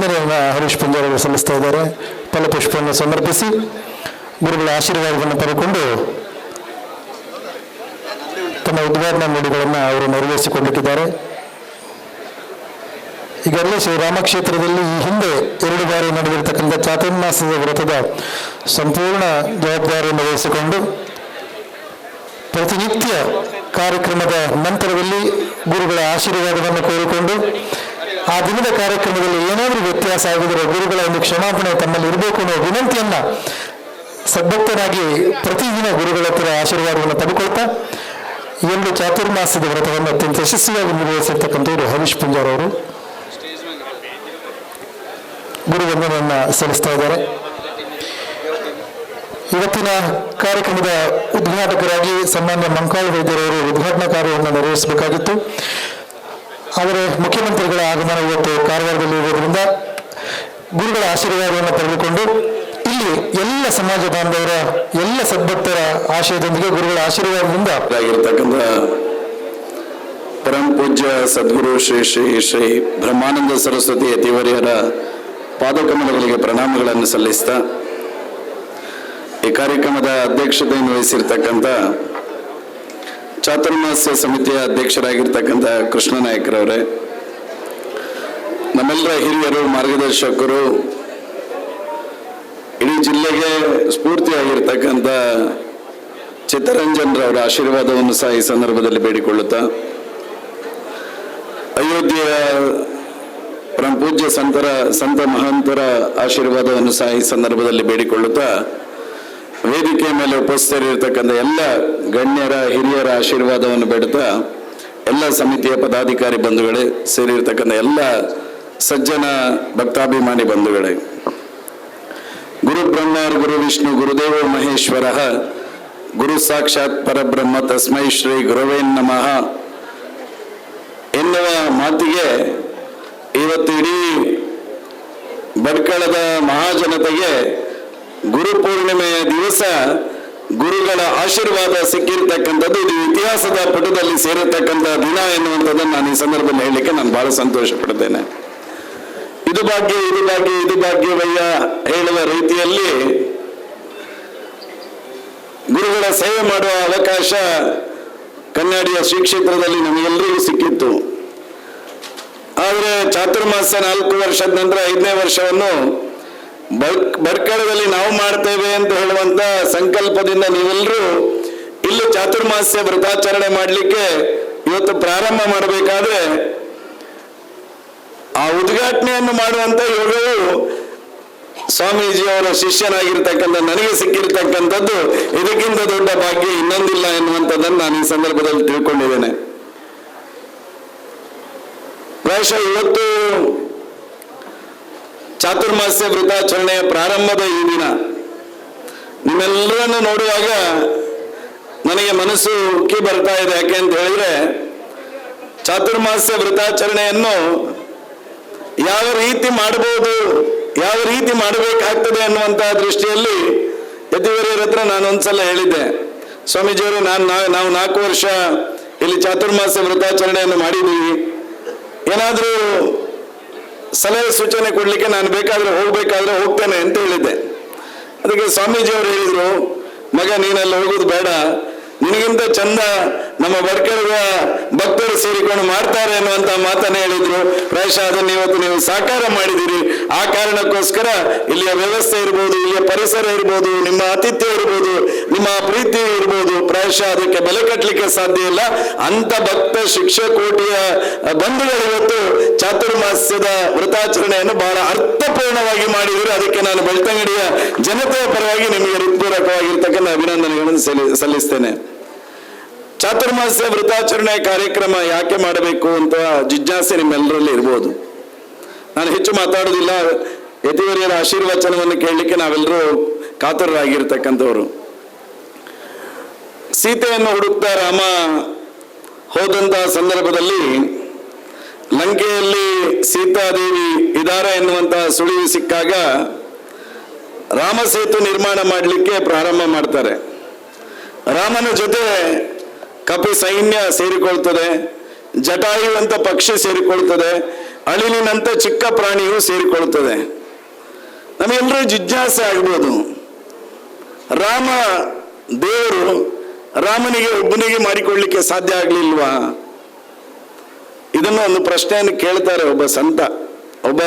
ಗುರುವಂದನೆಯನ್ನು ಹರೀಶ್ ಪಂಜಾರವರು ಸಲ್ಲಿಸ್ತಾ ಇದ್ದಾರೆ. ಫಲಪುಷ್ಪವನ್ನು ಸಮರ್ಪಿಸಿ ಗುರುಗಳ ಆಶೀರ್ವಾದವನ್ನು ಪಡೆದುಕೊಂಡು ತಮ್ಮ ಉದ್ಘಾಟನಾ ನುಡಿಗಳನ್ನು ಅವರು ನೆರವೇರಿಸಿಕೊಂಡಿದ್ದಾರೆ. ಈಗಾಗಲೇ ಶ್ರೀರಾಮ ಕ್ಷೇತ್ರದಲ್ಲಿ ಈ ಹಿಂದೆ ಎರಡು ಬಾರಿ ನಡೆದಿರತಕ್ಕಂಥ ಚಾತುರ್ಮಾಸದ ವ್ರತದ ಸಂಪೂರ್ಣ ಜವಾಬ್ದಾರಿಯನ್ನು ವಹಿಸಿಕೊಂಡು ಪ್ರತಿನಿತ್ಯ ಕಾರ್ಯಕ್ರಮದ ನಂತರದಲ್ಲಿ ಗುರುಗಳ ಆಶೀರ್ವಾದವನ್ನು ಕೋರಿಕೊಂಡು ಆ ದಿನದ ಕಾರ್ಯಕ್ರಮದಲ್ಲಿ ಏನಾದರೂ ವ್ಯತ್ಯಾಸ ಆಗಿದ್ರೆ ಗುರುಗಳ ಒಂದು ಕ್ಷಮಾಪಣೆ ತಮ್ಮಲ್ಲಿ ಇರಬೇಕು ಅನ್ನೋ ವಿನಂತಿಯನ್ನ ಸದ್ಭಕ್ತನಾಗಿ ಪ್ರತಿದಿನ ಗುರುಗಳ ಹತ್ರ ಆಶೀರ್ವಾದವನ್ನು ಪಡ್ಕೊಳ್ತಾ ಈ ಒಂದು ಚಾತುರ್ಮಾಸದ ವ್ರತವನ್ನು ಅತ್ಯಂತ ಯಶಸ್ವಿಯಾಗಿ ನಿರ್ವಹಿಸಿರ್ತಕ್ಕಂಥವ್ರು ಹರೀಶ್ ಪುಂಜಾರ್ ಅವರು. ಗುರುವಂದನೆಯನ್ನ ಸಲ್ಲಿಸ್ತಾ ಇದ್ದಾರೆ. ಇವತ್ತಿನ ಕಾರ್ಯಕ್ರಮದ ಉದ್ಘಾಟಕರಾಗಿ ಸನ್ಮಾನ್ಯ ಮಂಕಾಳು ವೈದ್ಯರವರು ಉದ್ಘಾಟನಾ ಕಾರ್ಯವನ್ನು ನೆರವೇರಿಸಬೇಕಾಗಿತ್ತು. ಆದರೆ ಮುಖ್ಯಮಂತ್ರಿಗಳ ಆಗಮನ ಇವತ್ತು ಕಾರವಾರದಲ್ಲಿ ಇರುವುದರಿಂದ ಗುರುಗಳ ಆಶೀರ್ವಾದವನ್ನು ಪಡೆದುಕೊಂಡು ಇಲ್ಲಿ ಎಲ್ಲ ಸಮಾಜ ಬಾಂಧವರ, ಎಲ್ಲ ಸದ್ಭಕ್ತರ ಆಶಯದೊಂದಿಗೆ ಗುರುಗಳ ಆಶೀರ್ವಾದದಿಂದ ಪರಂ ಪೂಜ್ಯ ಸದ್ಗುರು ಶ್ರೀ ಶ್ರೀ ಶ್ರೀ ಬ್ರಹ್ಮಾನಂದ ಸರಸ್ವತಿ ಅತಿವರ್ಯರ ಪಾದಕಮಲಗಳಿಗೆ ಪ್ರಣಾಮಗಳನ್ನು ಸಲ್ಲಿಸ್ತಾ ಈ ಕಾರ್ಯಕ್ರಮದ ಅಧ್ಯಕ್ಷತೆಯನ್ನು ವಹಿಸಿರ್ತಕ್ಕಂಥ ಚಾತುರ್ಮಾಸ್ಯ ಸಮಿತಿಯ ಅಧ್ಯಕ್ಷರಾಗಿರ್ತಕ್ಕಂಥ ಕೃಷ್ಣ ನಾಯಕರವರೇ, ನಮ್ಮೆಲ್ಲರ ಹಿರಿಯರು, ಮಾರ್ಗದರ್ಶಕರು, ಇಡೀ ಜಿಲ್ಲೆಗೆ ಸ್ಫೂರ್ತಿಯಾಗಿರ್ತಕ್ಕಂಥ ಚಿತ್ತರಂಜನ್ರವರ ಆಶೀರ್ವಾದವನ್ನು ಸಹ ಈ ಸಂದರ್ಭದಲ್ಲಿ ಬೇಡಿಕೊಳ್ಳುತ್ತಾ, ಅಯೋಧ್ಯೆಯ ಪರಮ ಪೂಜ್ಯ ಸಂತರ, ಸಂತ ಮಹಾಂತರ ಆಶೀರ್ವಾದವನ್ನು ಸಹ ಈ ಸಂದರ್ಭದಲ್ಲಿ ಬೇಡಿಕೊಳ್ಳುತ್ತಾ ವೇದಿಕೆಯ ಮೇಲೆ ಉಪಸ್ಥಿತರಿರ್ತಕ್ಕಂಥ ಎಲ್ಲ ಗಣ್ಯರ, ಹಿರಿಯರ ಆಶೀರ್ವಾದವನ್ನು ಬೇಡ್ತಾ ಎಲ್ಲ ಸಮಿತಿಯ ಪದಾಧಿಕಾರಿ ಬಂಧುಗಳೇ ಸೇರಿರ್ತಕ್ಕಂಥ ಎಲ್ಲ ಸಜ್ಜನ ಭಕ್ತಾಭಿಮಾನಿ ಬಂಧುಗಳೇ. ಗುರು ಬ್ರಹ್ಮ ಗುರು ವಿಷ್ಣು ಗುರುದೇವ ಮಹೇಶ್ವರ, ಗುರು ಸಾಕ್ಷಾತ್ ಪರಬ್ರಹ್ಮ ತಸ್ಮೈ ಶ್ರೀ ಗುರುವೇ ನಮಃ. ಎನ್ನುವ ಮಾತಿಗೆ ಇವತ್ತು ಇಡೀ ಬಡ್ಕಳದ ಮಹಾಜನತೆಗೆ ಗುರು ಪೂರ್ಣಿಮೆಯ ದಿವಸ ಗುರುಗಳ ಆಶೀರ್ವಾದ ಸಿಕ್ಕಿರ್ತಕ್ಕಂಥದ್ದು, ಇದು ಇತಿಹಾಸದ ಪುಟದಲ್ಲಿ ಸೇರಿರ್ತಕ್ಕಂಥ ದಿನ ಎನ್ನುವಂಥದ್ದನ್ನು ನಾನು ಈ ಸಂದರ್ಭದಲ್ಲಿ ಹೇಳಲಿಕ್ಕೆ ನಾನು ಬಹಳ ಸಂತೋಷ ಪಡ್ತೇನೆ ಇದು ಭಾಗ್ಯ ಇದು ಭಾಗ್ಯ, ಇದು ಭಾಗ್ಯವಯ್ಯ ಹೇಳುವ ರೀತಿಯಲ್ಲಿ ಗುರುಗಳ ಸೇವೆ ಮಾಡುವ ಅವಕಾಶ ಕನ್ನಡಿಯ ಶ್ರೀ ಕ್ಷೇತ್ರದಲ್ಲಿ ನಮಗೆಲ್ಲರಿಗೂ ಸಿಕ್ಕಿತ್ತು. ಆದರೆ ಚಾತುರ್ಮಾಸ ನಾಲ್ಕು ವರ್ಷದ ನಂತರ ಐದನೇ ವರ್ಷವನ್ನು ಬಡ್ ಬಡ್ಕಳದಲ್ಲಿ ನಾವು ಮಾಡ್ತೇವೆ ಅಂತ ಹೇಳುವಂತ ಸಂಕಲ್ಪದಿಂದ ನೀವೆಲ್ಲರೂ ಇಲ್ಲಿ ಚಾತುರ್ಮಾಸ್ಯ ವ್ರತಾಚರಣೆ ಮಾಡಲಿಕ್ಕೆ ಇವತ್ತು ಪ್ರಾರಂಭ ಮಾಡಬೇಕಾದ್ರೆ ಆ ಉದ್ಘಾಟನೆಯನ್ನು ಮಾಡುವಂತ ಯೋಗವು ಸ್ವಾಮೀಜಿಯವರ ಶಿಷ್ಯನಾಗಿರ್ತಕ್ಕಂಥ, ನನಗೆ ಸಿಕ್ಕಿರ್ತಕ್ಕಂಥದ್ದು ಇದಕ್ಕಿಂತ ದೊಡ್ಡ ಭಾಗ್ಯ ಇನ್ನೊಂದಿಲ್ಲ ಎನ್ನುವಂಥದ್ದನ್ನು ನಾನು ಈ ಸಂದರ್ಭದಲ್ಲಿ ತಿಳ್ಕೊಂಡಿದ್ದೇನೆ. ಪ್ರಾಯಶಃ ಇವತ್ತು ಚಾತುರ್ಮಾಸ್ಯ ವೃತಾಚರಣೆಯ ಪ್ರಾರಂಭದ ಈ ದಿನ. ನಿಮ್ಮೆಲ್ಲರನ್ನು ನೋಡುವಾಗ ನನಗೆ ಮನಸ್ಸು ಉಕ್ಕಿ ಬರ್ತಾ ಇದೆ. ಯಾಕೆ ಅಂತ ಹೇಳಿದ್ರೆ, ಚಾತುರ್ಮಾಸ್ಯ ವೃತಾಚರಣೆಯನ್ನು ಯಾವ ರೀತಿ ಮಾಡಬಹುದು, ಯಾವ ರೀತಿ ಮಾಡಬೇಕಾಗ್ತದೆ ಅನ್ನುವಂತಹ ದೃಷ್ಟಿಯಲ್ಲಿ ಯತಿವರಿಯರ ಹತ್ರ ನಾನು ಒಂದ್ಸಲ ಹೇಳಿದ್ದೆ. ಸ್ವಾಮೀಜಿಯವರು, ನಾನು ನಾವು ನಾಲ್ಕು ವರ್ಷ ಇಲ್ಲಿ ಚಾತುರ್ಮಾಸ ವ್ರತಾಚರಣೆಯನ್ನು ಮಾಡಿದ್ದೀವಿ. ಏನಾದರೂ ಸಲಹೆ ಸೂಚನೆ ಕೊಡಲಿಕ್ಕೆ ನಾನು ಬೇಕಾದ್ರೆ ಹೋಗ್ಬೇಕಾದ್ರೆ ಹೋಗ್ತೇನೆ ಅಂತ ಹೇಳಿದ್ದೆ. ಅದಕ್ಕೆ ಸ್ವಾಮೀಜಿಯವರು ಹೇಳಿದರು, ಮಗ, ನೀನೆಲ್ಲ ಹೋಗೋದು ಬೇಡ. ನಿನಗಿಂತ ಚಂದ ನಮ್ಮ ಬಡ್ಕರದ ಭಕ್ತರು ಸೇರಿಕೊಂಡು ಮಾಡ್ತಾರೆ ಅನ್ನುವಂತ ಮಾತನ್ನ ಹೇಳಿದ್ರು. ಪ್ರಾಯಶಃ ಅದನ್ನು ಇವತ್ತು ನೀವು ಸಾಕಾರ ಮಾಡಿದಿರಿ ಆ ಕಾರಣಕ್ಕೋಸ್ಕರ ಇಲ್ಲಿಯ ವ್ಯವಸ್ಥೆ ಇರ್ಬೋದು, ಇಲ್ಲಿಯ ಪರಿಸರ ಇರ್ಬೋದು, ನಿಮ್ಮ ಆತಿಥ್ಯ ಇರ್ಬೋದು, ನಿಮ್ಮ ಪ್ರೀತಿ ಇರ್ಬೋದು. ಪ್ರಾಯಶಃ ಅದಕ್ಕೆ ಬೆಲೆ ಕಟ್ಟಲಿಕ್ಕೆ ಸಾಧ್ಯ ಇಲ್ಲ. ಅಂತ ಭಕ್ತ ಶಿಕ್ಷಕೋಟಿಯ ಬಂಧುಗಳು ಇವತ್ತು ಚಾತುರ್ಮಾಸ್ಯದ ವ್ರತಾಚರಣೆಯನ್ನು ಬಹಳ ಅರ್ಥಪೂರ್ಣವಾಗಿ ಮಾಡಿದ್ರು. ಅದಕ್ಕೆ ನಾನು ಬೆಳ್ತಂಗಡಿಯ ಜನತೆಯ ಪರವಾಗಿ ನಿಮಗೆ ಹೃತ್ಪೂರ್ವಕವಾಗಿರ್ತಕ್ಕಂಥ ಅಭಿನಂದನೆಗಳನ್ನು ಸಲ್ಲಿ- ಸಲ್ಲಿಸ್ತೇನೆ. ಚಾತುರ್ಮಾಸ್ಯ ವೃತಾಚರಣೆ ಕಾರ್ಯಕ್ರಮ ಯಾಕೆ ಮಾಡಬೇಕು ಅಂತ ಜಿಜ್ಞಾಸೆ ನಿಮ್ಮೆಲ್ಲರಲ್ಲಿ ಇರ್ಬೋದು. ನಾನು ಹೆಚ್ಚು ಮಾತಾಡೋದಿಲ್ಲ ಯತಿವರಿಯರ ಆಶೀರ್ವಚನವನ್ನು ಕೇಳಲಿಕ್ಕೆ ನಾವೆಲ್ಲರೂ ಕಾತರರಾಗಿರ್ತಕ್ಕಂಥವ್ರು. ಸೀತೆಯನ್ನು ಹುಡುಕ್ತಾ ರಾಮ ಹೋದಂತಹ ಸಂದರ್ಭದಲ್ಲಿ ಲಂಕೆಯಲ್ಲಿ ಸೀತಾದೇವಿ ಇದಾರೆ ಎನ್ನುವಂತಹ ಸುಳಿವು ಸಿಕ್ಕಾಗ ರಾಮ ಸೇತು ನಿರ್ಮಾಣ ಮಾಡಲಿಕ್ಕೆ ಪ್ರಾರಂಭ ಮಾಡ್ತಾರೆ. ರಾಮನ ಜೊತೆ ಕಪಿ ಸೈನ್ಯ ಸೇರಿಕೊಳ್ತದೆ ಜಟಾಯುವಂತ ಪಕ್ಷಿ ಸೇರಿಕೊಳ್ತದೆ, ಅಳಿಲಿನಂತ ಚಿಕ್ಕ ಪ್ರಾಣಿಯು ಸೇರಿಕೊಳ್ಳುತ್ತದೆ ನಮಗೆಲ್ಲರೂ ಜಿಜ್ಞಾಸೆ ಆಗ್ಬೋದು. ರಾಮ ದೇವರು ರಾಮನಿಗೆ ಒಬ್ಬನಿಗೆ ಮಾಡಿಕೊಳ್ಳಿಕ್ಕೆ ಸಾಧ್ಯ ಆಗಲಿಲ್ವಾ? ಇದನ್ನು ಒಂದು ಪ್ರಶ್ನೆಯನ್ನು ಕೇಳ್ತಾರೆ ಒಬ್ಬ ಸಂತ, ಒಬ್ಬ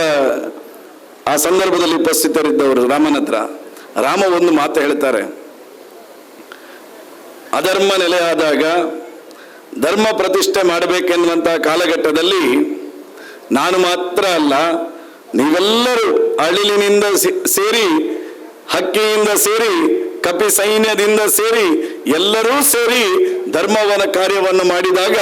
ಆ ಸಂದರ್ಭದಲ್ಲಿ ಉಪಸ್ಥಿತರಿದ್ದವರು ರಾಮನ ಹತ್ರ ರಾಮ ಒಂದು ಮಾತು ಹೇಳ್ತಾರೆ. ಅಧರ್ಮ ನೆಲೆಯಾದಾಗ ಧರ್ಮ ಪ್ರತಿಷ್ಠೆ ಮಾಡಬೇಕೆನ್ನುವಂಥ ಕಾಲಘಟ್ಟದಲ್ಲಿ ನಾನು ಮಾತ್ರ ಅಲ್ಲ, ನೀವೆಲ್ಲರೂ ಅಳಿಲಿನಿಂದ ಸೇರಿ, ಹಕ್ಕಿಯಿಂದ ಸೇರಿ ಕಪಿ ಸೈನ್ಯದಿಂದ ಸೇರಿ, ಎಲ್ಲರೂ ಸೇರಿ ಧರ್ಮವನ ಕಾರ್ಯವನ್ನು ಮಾಡಿದಾಗ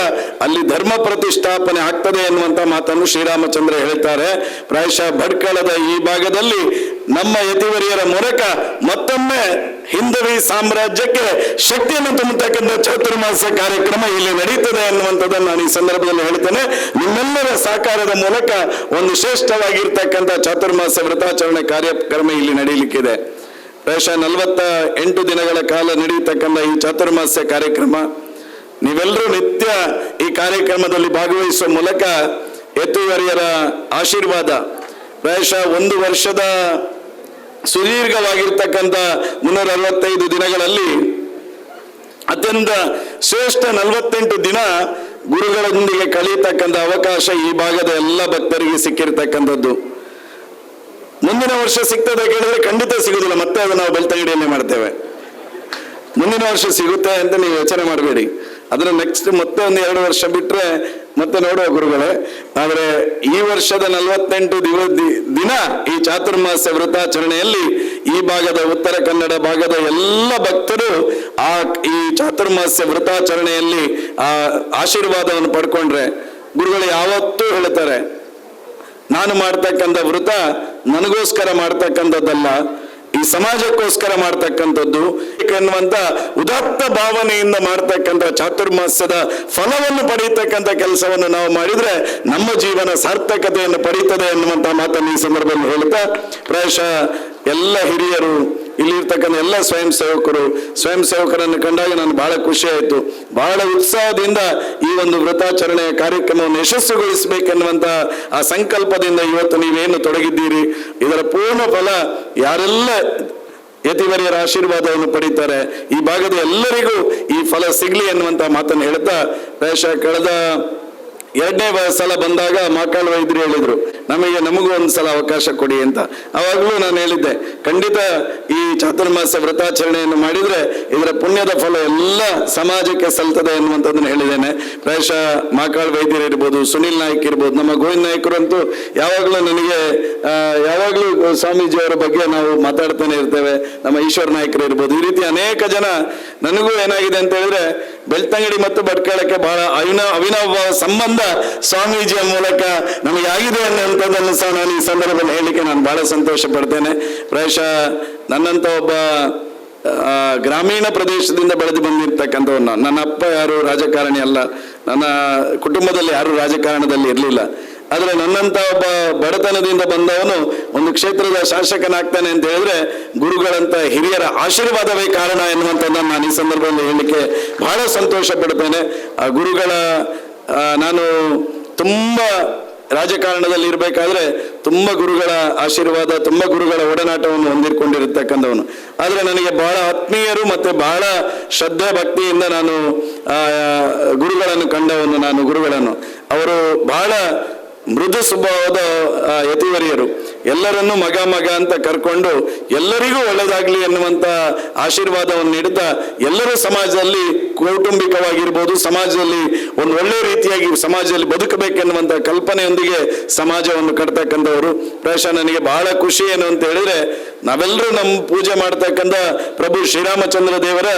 ಅಲ್ಲಿ ಧರ್ಮ ಪ್ರತಿಷ್ಠಾಪನೆ ಆಗ್ತದೆ ಎನ್ನುವಂತ ಮಾತನ್ನು ಶ್ರೀರಾಮಚಂದ್ರ ಹೇಳ್ತಾರೆ. ಪ್ರಾಯಶಃ ಭಟ್ಕಳದ ಈ ಭಾಗದಲ್ಲಿ ನಮ್ಮ ಯತಿವರಿಯರ ಮೂಲಕ ಮತ್ತೊಮ್ಮೆ ಹಿಂದವಿ ಸಾಮ್ರಾಜ್ಯಕ್ಕೆ ಶಕ್ತಿಯನ್ನು ತುಂಬತಕ್ಕಂಥ ಚಾತುರ್ಮಾಸ ಕಾರ್ಯಕ್ರಮ ಇಲ್ಲಿ ನಡೀತದೆ ಎನ್ನುವಂಥದ್ದನ್ನು ನಾನು ಈ ಸಂದರ್ಭದಲ್ಲಿ ಹೇಳ್ತೇನೆ. ನಿಮ್ಮೆಲ್ಲರ ಸಹಕಾರದ ಮೂಲಕ ಒಂದು ಶ್ರೇಷ್ಠವಾಗಿರ್ತಕ್ಕಂಥ ಚಾತುರ್ಮಾಸ ವ್ರತಾಚರಣೆ ಕಾರ್ಯಕ್ರಮ ಇಲ್ಲಿ ನಡೀಲಿಕ್ಕಿದೆ. ಪ್ರಾಯಶಃ ನಲವತ್ತ ಎಂಟು ದಿನಗಳ ಕಾಲ ನಡೆಯತಕ್ಕಂಥ ಈ ಚಾತುರ್ಮಾಸ್ಯ ಕಾರ್ಯಕ್ರಮ, ನೀವೆಲ್ಲರೂ ನಿತ್ಯ ಈ ಕಾರ್ಯಕ್ರಮದಲ್ಲಿ ಭಾಗವಹಿಸುವ ಮೂಲಕ ಎತ್ತುವರಿಯರ ಆಶೀರ್ವಾದ. ಪ್ರಾಯಶಃ ಒಂದು ವರ್ಷದ ಸುದೀರ್ಘವಾಗಿರ್ತಕ್ಕಂಥ ಮುನ್ನೂರ ಅರವತ್ತೈದು ದಿನಗಳಲ್ಲಿ ಅತ್ಯಂತ ಶ್ರೇಷ್ಠ ನಲವತ್ತೆಂಟು ದಿನ ಗುರುಗಳೊಂದಿಗೆ ಕಳೆಯತಕ್ಕಂಥ ಅವಕಾಶ ಈ ಭಾಗದ ಎಲ್ಲ ಭಕ್ತರಿಗೆ ಸಿಕ್ಕಿರ್ತಕ್ಕಂಥದ್ದು. ಮುಂದಿನ ವರ್ಷ ಸಿಗ್ತದೆ ಕೇಳಿದ್ರೆ ಖಂಡಿತ ಸಿಗುದಿಲ್ಲ, ಮತ್ತೆ ಅದು ನಾವು ಬೆಳ್ತಂಗಡಿಯಲ್ಲಿ ಮಾಡ್ತೇವೆ. ಮುಂದಿನ ವರ್ಷ ಸಿಗುತ್ತೆ ಅಂತ ನೀವು ಯೋಚನೆ ಮಾಡಬೇಡಿ. ಅದರ ನೆಕ್ಸ್ಟ್ ಮತ್ತೆ ಒಂದು ಎರಡು ವರ್ಷ ಬಿಟ್ರೆ ಮತ್ತೆ ನೋಡುವ ಗುರುಗಳೇ, ಆದರೆ ಈ ವರ್ಷದ ನಲವತ್ತೆಂಟು ದಿವ ದಿನ ಈ ಚಾತುರ್ಮಾಸ ವ್ರತಾಚರಣೆಯಲ್ಲಿ ಈ ಭಾಗದ ಉತ್ತರ ಕನ್ನಡ ಭಾಗದ ಎಲ್ಲ ಭಕ್ತರು ಆ ಈ ಚಾತುರ್ಮಾಸ ವ್ರತಾಚರಣೆಯಲ್ಲಿ ಆ ಆಶೀರ್ವಾದವನ್ನು ಪಡ್ಕೊಂಡ್ರೆ ಗುರುಗಳು ಯಾವತ್ತೂ ಹೇಳ್ತಾರೆ ನಾನು ಮಾಡ್ತಕ್ಕಂಥ ವೃತ ನನಗೋಸ್ಕರ ಮಾಡ್ತಕ್ಕಂಥದ್ದಲ್ಲ, ಈ ಸಮಾಜಕ್ಕೋಸ್ಕರ ಮಾಡ್ತಕ್ಕಂಥದ್ದು. ಎನ್ನುವಂತ ಉದಾತ್ತ ಭಾವನೆಯಿಂದ ಮಾಡ್ತಕ್ಕಂಥ ಚಾತುರ್ಮಾಸ್ಯದ ಫಲವನ್ನು ಪಡೆಯತಕ್ಕಂಥ ಕೆಲಸವನ್ನು ನಾವು ಮಾಡಿದ್ರೆ ನಮ್ಮ ಜೀವನ ಸಾರ್ಥಕತೆಯನ್ನು ಪಡೀತದೆ ಎನ್ನುವಂತ ಮಾತನ್ನು ಈ ಸಂದರ್ಭದಲ್ಲಿ ಹೇಳುತ್ತಾ, ಪ್ರಾಯಶಃ ಎಲ್ಲ ಹಿರಿಯರು ಇಲ್ಲಿರ್ತಕ್ಕಂಥ ಎಲ್ಲ ಸ್ವಯಂ ಸೇವಕರು, ಸ್ವಯಂ ಸೇವಕರನ್ನು ಕಂಡಾಗ ನಾನು ಬಹಳ ಖುಷಿ ಆಯಿತು. ಬಹಳ ಉತ್ಸಾಹದಿಂದ ಈ ಒಂದು ವ್ರತಾಚರಣೆಯ ಕಾರ್ಯಕ್ರಮವನ್ನು ಯಶಸ್ವಿಗೊಳಿಸಬೇಕೆನ್ನುವಂತ ಆ ಸಂಕಲ್ಪದಿಂದ ಇವತ್ತು ನೀವೇನು ತೊಡಗಿದ್ದೀರಿ? ಇದರ ಪೂರ್ಣ ಫಲ ಯಾರೆಲ್ಲ ಯತಿವರಿಯರ ಆಶೀರ್ವಾದವನ್ನು ಪಡೀತಾರೆ, ಈ ಭಾಗದ ಎಲ್ಲರಿಗೂ ಈ ಫಲ ಸಿಗ್ಲಿ ಎನ್ನುವಂತ ಮಾತನ್ನು ಹೇಳ್ತಾ ಪ್ರಾಯಶಃ ಕಳೆದ ಎರಡನೇ ಸಲ ಬಂದಾಗ ಮಕ್ಕಳ ವೈದ್ಯರು ಹೇಳಿದ್ರು ನಮಗೆ, ನಮಗೂ ಒಂದು ಸಲ ಅವಕಾಶ ಕೊಡಿ ಅಂತ. ಅವಾಗಲೂ ನಾನು ಹೇಳಿದ್ದೆ, ಖಂಡಿತ ಈ ಚಾತುರ್ಮಾಸ ವ್ರತಾಚರಣೆಯನ್ನು ಮಾಡಿದ್ರೆ ಇದರ ಪುಣ್ಯದ ಫಲ ಎಲ್ಲ ಸಮಾಜಕ್ಕೆ ಸಲ್ತದೆ ಅನ್ನುವಂಥದ್ದನ್ನು ಹೇಳಿದ್ದೇನೆ. ಪ್ರಾಯಶಃ ಮಾಕಾಳ್ ವೈದ್ಯರು ಇರ್ಬೋದು, ಸುನಿಲ್ ನಾಯ್ಕ್ ಇರ್ಬೋದು, ನಮ್ಮ ಗೋವಿಂದ ನಾಯ್ಕರು ಅಂತೂ ಯಾವಾಗಲೂ ನನಗೆ ಯಾವಾಗಲೂ ಸ್ವಾಮೀಜಿಯವರ ಬಗ್ಗೆ ನಾವು ಮಾತಾಡ್ತಾನೆ ಇರ್ತೇವೆ. ನಮ್ಮ ಈಶ್ವರ ನಾಯ್ಕರು ಇರ್ಬೋದು, ಈ ರೀತಿ ಅನೇಕ ಜನ ನನಗೂ ಏನಾಗಿದೆ ಅಂತ ಹೇಳಿದ್ರೆ ಬೆಳ್ತಂಗಡಿ ಮತ್ತು ಭಟ್ಕಳಕ್ಕೆ ಬಹಳ ಅವಿನ ಅವಿನವ ಸಂಬಂಧ ಸ್ವಾಮೀಜಿಯ ಮೂಲಕ ನಮಗೆ ಆಗಿದೆ ಅನ್ನುವಂಥದ್ದನ್ನು ಸಹ ನಾನು ಈ ಸಂದರ್ಭದಲ್ಲಿ ಹೇಳಲಿಕ್ಕೆ ನಾನು ಬಹಳ ಸಂತೋಷ ಪಡ್ತೇನೆ ಪ್ರಾಯಶಃ ನನ್ನಂತ ಒಬ್ಬ ಗ್ರಾಮೀಣ ಪ್ರದೇಶದಿಂದ ಬೆಳೆದು ಬಂದಿರ್ತಕ್ಕಂಥವ್ರು ನಾನು ನನ್ನ ಅಪ್ಪ ಯಾರು ರಾಜಕಾರಣಿ ಅಲ್ಲ. ನನ್ನ ಕುಟುಂಬದಲ್ಲಿ ಯಾರು ರಾಜಕಾರಣದಲ್ಲಿ ಇರಲಿಲ್ಲ. ಆದರೆ ನನ್ನಂತ ಒಬ್ಬ ಬಡತನದಿಂದ ಬಂದವನು ಒಂದು ಕ್ಷೇತ್ರದ ಶಾಸಕನಾಗ್ತಾನೆ ಅಂತ ಹೇಳಿದ್ರೆ ಗುರುಗಳಂತ ಹಿರಿಯರ ಆಶೀರ್ವಾದವೇ ಕಾರಣ ಎನ್ನುವಂಥದ್ದನ್ನು ನಾನು ಈ ಸಂದರ್ಭದಲ್ಲಿ ಹೇಳಲಿಕ್ಕೆ ಬಹಳ ಸಂತೋಷ ಪಡ್ತೇನೆ ಆ ಗುರುಗಳ ನಾನು ತುಂಬ ರಾಜಕಾರಣದಲ್ಲಿ ಇರಬೇಕಾದ್ರೆ ತುಂಬ ಗುರುಗಳ ಆಶೀರ್ವಾದ, ತುಂಬ ಗುರುಗಳ ಒಡನಾಟವನ್ನು ಹೊಂದಿಕೊಂಡಿರತಕ್ಕಂಥವನು. ಆದರೆ ನನಗೆ ಬಹಳ ಆತ್ಮೀಯರು ಮತ್ತು ಬಹಳ ಶ್ರದ್ಧೆ ಭಕ್ತಿಯಿಂದ ನಾನು ಗುರುಗಳನ್ನು ಕಂಡವನು ನಾನು ಗುರುಗಳನ್ನು. ಅವರು ಬಹಳ ಮೃದು ಸ್ವಭಾವದ ಯತಿವರಿಯರು. ಎಲ್ಲರನ್ನೂ ಮಗ ಮಗ ಅಂತ ಕರ್ಕೊಂಡು ಎಲ್ಲರಿಗೂ ಒಳ್ಳೆಯದಾಗಲಿ ಎನ್ನುವಂತ ಆಶೀರ್ವಾದವನ್ನು ನೀಡುತ್ತಾ ಎಲ್ಲರೂ ಸಮಾಜದಲ್ಲಿ ಕೌಟುಂಬಿಕವಾಗಿರ್ಬೋದು, ಸಮಾಜದಲ್ಲಿ ಒಂದು ಒಳ್ಳೆ ರೀತಿಯಾಗಿ ಸಮಾಜದಲ್ಲಿ ಬದುಕಬೇಕೆನ್ನುವಂಥ ಕಲ್ಪನೆಯೊಂದಿಗೆ ಸಮಾಜವನ್ನು ಕಟ್ತಕ್ಕಂಥವರು. ಪ್ರಾಯಶಃ ನನಗೆ ಬಹಳ ಖುಷಿ ಏನು ಅಂತ ಹೇಳಿದ್ರೆ, ನಾವೆಲ್ಲರೂ ನಮ್ಮ ಪೂಜೆ ಮಾಡ್ತಕ್ಕಂಥ ಪ್ರಭು ಶ್ರೀರಾಮಚಂದ್ರ ದೇವರ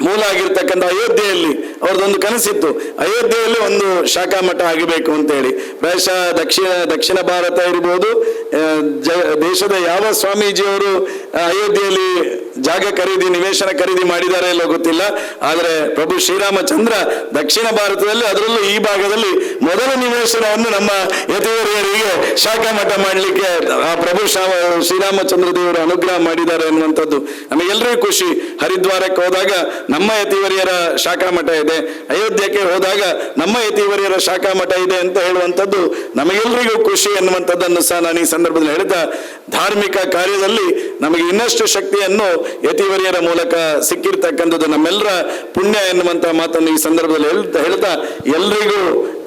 ಮೂಲ ಆಗಿರ್ತಕ್ಕಂಥ ಅಯೋಧ್ಯೆಯಲ್ಲಿ ಅವ್ರದ್ದೊಂದು ಕನಸಿತ್ತು. ಅಯೋಧ್ಯೆಯಲ್ಲಿ ಒಂದು ಶಾಖಾ ಮಠ ಆಗಬೇಕು ಅಂತ ಹೇಳಿ ಪ್ರಾಯಶಃ ದಕ್ಷಿಣ ದಕ್ಷಿಣ ಭಾರತ ಇರ್ಬೋದು ದೇಶದ ಯಾವ ಸ್ವಾಮೀಜಿಯವರು ಅಯೋಧ್ಯೆಯಲ್ಲಿ ಜಾಗ ಖರೀದಿ, ನಿವೇಶನ ಖರೀದಿ ಮಾಡಿದ್ದಾರೆ ಇಲ್ಲೋ ಗೊತ್ತಿಲ್ಲ. ಆದರೆ ಪ್ರಭು ಶ್ರೀರಾಮಚಂದ್ರ ದಕ್ಷಿಣ ಭಾರತದಲ್ಲಿ, ಅದರಲ್ಲೂ ಈ ಭಾಗದಲ್ಲಿ ಮೊದಲ ನಿವೇಶನವನ್ನು ನಮ್ಮ ಯತಿವರಿಯರಿಗೆ ಶಾಖಾ ಮಠ ಮಾಡಲಿಕ್ಕೆ, ಆ ಪ್ರಭು ಶ್ರಾ- ಶ್ರೀರಾಮಚಂದ್ರ ದೇವರು ಅನುಗ್ರಹ ಮಾಡಿದ್ದಾರೆ ಅನ್ನುವಂಥದ್ದು ನಮಗೆಲ್ಲರಿಗೂ ಖುಷಿ. ಹರಿದ್ವಾರಕ್ಕೆ ಹೋದಾಗ ನಮ್ಮ ಯತಿವರಿಯರ ಶಾಖಾ ಮಠ ಇದೆ. ಅಯೋಧ್ಯಕ್ಕೆ ಹೋದಾಗ ನಮ್ಮ ಯತಿವರಿಯರ ಶಾಖಾ ಮಠ ಇದೆ ಅಂತ ಹೇಳುವಂಥದ್ದು ನಮಗೆಲ್ಲರಿಗೂ ಖುಷಿ ಅನ್ನುವಂಥದ್ದನ್ನು ಸಹ ನಾನು ಈ ಸಂದರ್ಭದಲ್ಲಿ ಹೇಳ್ತಾ, ಧಾರ್ಮಿಕ ಕಾರ್ಯದಲ್ಲಿ ನಮಗೆ ಇನ್ನಷ್ಟು ಶಕ್ತಿಯನ್ನು ಯತಿವರಿಯರ ಮೂಲಕ ಸಿಕ್ಕಿರ್ತಕ್ಕಂಥದ್ದು ನಮ್ಮೆಲ್ಲರ ಪುಣ್ಯ ಎನ್ನುವಂತಹ ಮಾತನ್ನು ಈ ಸಂದರ್ಭದಲ್ಲಿ ಹೇಳ್ತಾ ಹೇಳ್ತಾ ಎಲ್ರಿಗೂ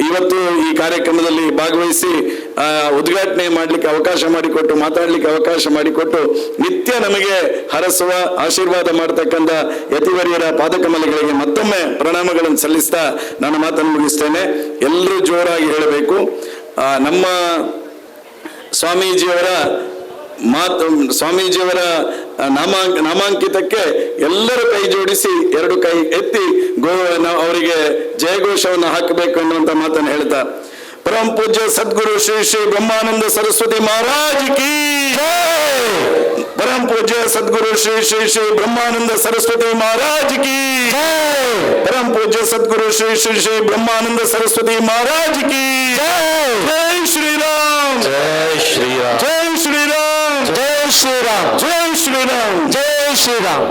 ಇವತ್ತು ಈ ಕಾರ್ಯಕ್ರಮದಲ್ಲಿ ಭಾಗವಹಿಸಿ ಉದ್ಘಾಟನೆ ಮಾಡಲಿಕ್ಕೆ ಅವಕಾಶ ಮಾಡಿಕೊಟ್ಟು, ಮಾತಾಡಲಿಕ್ಕೆ ಅವಕಾಶ ಮಾಡಿಕೊಟ್ಟು ನಿತ್ಯ ನಮಗೆ ಹರಸುವ, ಆಶೀರ್ವಾದ ಮಾಡತಕ್ಕಂಥ ಯತಿವರಿಯರ ಪಾದಕಮಲಗಳಿಗೆ ಮತ್ತೊಮ್ಮೆ ಪ್ರಣಾಮಗಳನ್ನು ಸಲ್ಲಿಸ್ತಾ ನನ್ನ ಮಾತನ್ನು ಮುಗಿಸ್ತೇನೆ. ಎಲ್ಲರೂ ಜೋರಾಗಿ ಹೇಳಬೇಕು. ನಮ್ಮ ಸ್ವಾಮೀಜಿಯವರ ಮಾತು, ಸ್ವಾಮೀಜಿಯವರ ನಾಮ ನಾಮಾಂಕಿತಕ್ಕೆ ಎಲ್ಲರೂ ಕೈ ಜೋಡಿಸಿ ಎರಡು ಕೈ ಎತ್ತಿ ಗೋ ಅವರಿಗೆ ಜಯಘೋಷವನ್ನು ಹಾಕಬೇಕು ಅನ್ನುವಂತ ಮಾತನ್ನು ಹೇಳ್ತಾ ಪರಂ ಪೂಜ್ಯ ಸದ್ಗುರು ಶ್ರೀ ಶ್ರೀ ಬ್ರಹ್ಮಾನಂದ ಸರಸ್ವತಿ ಮಹಾರಾಜ್ ಕಿ ಪರಂ ಪೂಜ್ಯ ಸದ್ಗುರು ಶ್ರೀ ಶ್ರೀ ಶ್ರೀ ಬ್ರಹ್ಮಾನಂದ ಸರಸ್ವತಿ ಮಹಾರಾಜ್ ಕಿ ಪರಂ ಪೂಜ್ಯ ಸದ್ಗುರು ಶ್ರೀ ಶ್ರೀ ಶ್ರೀ ಬ್ರಹ್ಮಾನಂದ ಸರಸ್ವತಿ ಮಹಾರಾಜ್ ಕಿ ಜೈ ಶ್ರೀರಾಮ್! ಜೈ ಶ್ರೀರಾಮ್! ಜೈ ಶ್ರೀರಾಮ್! ಜೈ ಶ್ರೀರಾಮ್! ಜೈ ಶ್ರೀರಾಮ್ ಜೈ ಶ್ರೀರಾಮ್